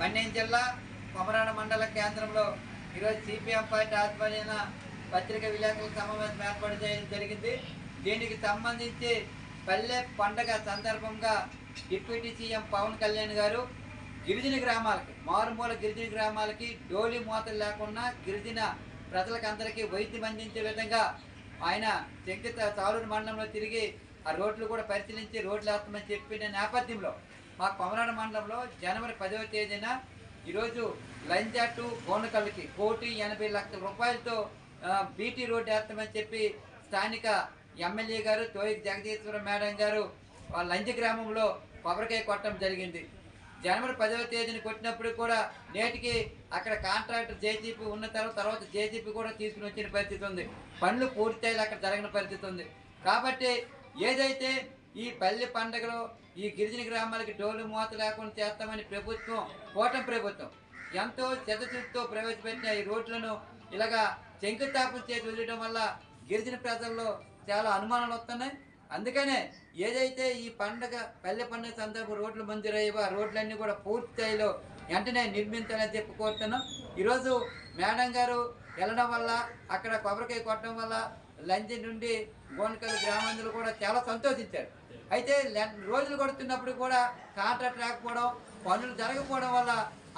మన్యం జిల్లా కొమరాడ మండల కేంద్రంలో ఈరోజు సిపిఎం పార్టీ ఆధ్వర్యాన పత్రిక విలేకరుల సమావేశం ఏర్పాటు చేయడం జరిగింది. దీనికి సంబంధించి పల్లె పండగ సందర్భంగా డిప్యూటీ సీఎం పవన్ కళ్యాణ్ గారు గిరిజన గ్రామాలకి మారుమూల గిరిజన గ్రామాలకి డోలి మూతలు లేకుండా గిరిజన ప్రజలకు అందరికీ వైద్యం అందించే విధంగా ఆయన శంకిత తాలూరు మండలంలో తిరిగి ఆ రోడ్లు కూడా పరిశీలించి రోడ్లు వేస్తామని చెప్పిన నేపథ్యంలో మా కొమరాడ మండలంలో జనవరి పదవ తేదీన ఈరోజు లంజా టు గోనకల్లికి కోటి ఎనభై లక్షల రూపాయలతో బీటీ రోడ్డు వేస్తామని చెప్పి స్థానిక ఎమ్మెల్యే గారు తోయి జగదీశ్వర మేడం గారు వాళ్ళ లంజ గ్రామంలో కొబ్బరికాయ కొట్టడం జరిగింది. జనవరి పదవ తేదీని కొట్టినప్పుడు కూడా నేటికి అక్కడ కాంట్రాక్టర్ జేజీపీ ఉన్న తర్వాత తర్వాత జేజీపీ కూడా తీసుకుని వచ్చిన పరిస్థితి ఉంది. పనులు పూర్తయ్యేలా అక్కడ జరిగిన పరిస్థితి ఉంది. కాబట్టి ఏదైతే ఈ పల్లె పండుగలో ఈ గిరిజన గ్రామాలకి డోలు మూత లేకుండా చేస్తామని ప్రభుత్వం కోటం ప్రభుత్వం ఎంతో చిత్తశుద్ధితో ప్రవేశపెట్టిన ఈ రోడ్లను ఇలాగా శంకుస్థాపన చేసి వదిలడం వల్ల గిరిజన ప్రజల్లో చాలా అనుమానాలు వస్తున్నాయి. అందుకనే ఏదైతే ఈ పండగ పల్లె పండుగ సందర్భం రోడ్లు మంజూరయ్యేవో ఆ రోడ్లన్నీ కూడా పూర్తి స్థాయిలో వెంటనే నిర్మించాలని చెప్పి కోరుతున్నాం. ఈరోజు మేడం గారు వెళ్ళడం వల్ల అక్కడ కొబ్బరికాయ కొట్టడం వల్ల లంచ్ నుండి గోనకల్ గ్రామంలో కూడా చాలా సంతోషించారు. అయితే రోజులు కొడుతున్నప్పుడు కూడా కాంట్రాక్ట్ రాకపోవడం పనులు జరగకపోవడం వల్ల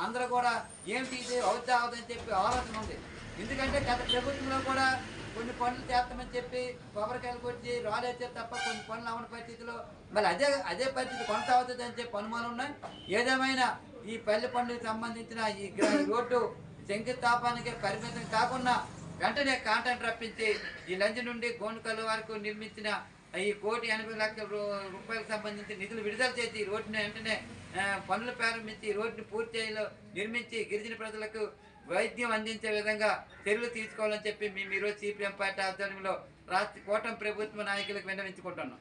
అందరూ కూడా ఏమిటి ఇది అవుతా అవుదని చెప్పి ఆలోచన ఉంది. ఎందుకంటే గత ప్రభుత్వంలో కూడా కొన్ని పనులు చేస్తామని చెప్పి కొబ్బరికాయలు కొట్టి రాలేస్తే తప్ప కొన్ని పనులు అవని పరిస్థితిలో మళ్ళీ అదే అదే పరిస్థితి కొనసాగుతుంది అని చెప్పి అనుమానం ఉన్నాయి. ఏదేమైనా ఈ పల్లె పండుగకు సంబంధించిన ఈ రోడ్డు శంకుస్థాపానికి పరిమితం కాకుండా వెంటనే కాంట్రాక్ట్ రప్పించి ఈ లంచ్ నుండి గోనుకల్ వరకు నిర్మించిన ఈ కోటి ఎనభై లక్షల రూపాయలకు సంబంధించి నిధులు విడుదల చేసి రోడ్డును వెంటనే పనులు ప్రారంభించి రోడ్డును పూర్తి స్థాయిలో నిర్మించి గిరిజన ప్రజలకు వైద్యం అందించే విధంగా చర్యలు తీసుకోవాలని చెప్పి మేము ఈరోజు సిపిఎం పార్టీ ఆధ్వర్యంలో రాష్ట్ర కూటమి ప్రభుత్వ నాయకులకు విన్నవించుకుంటున్నాం.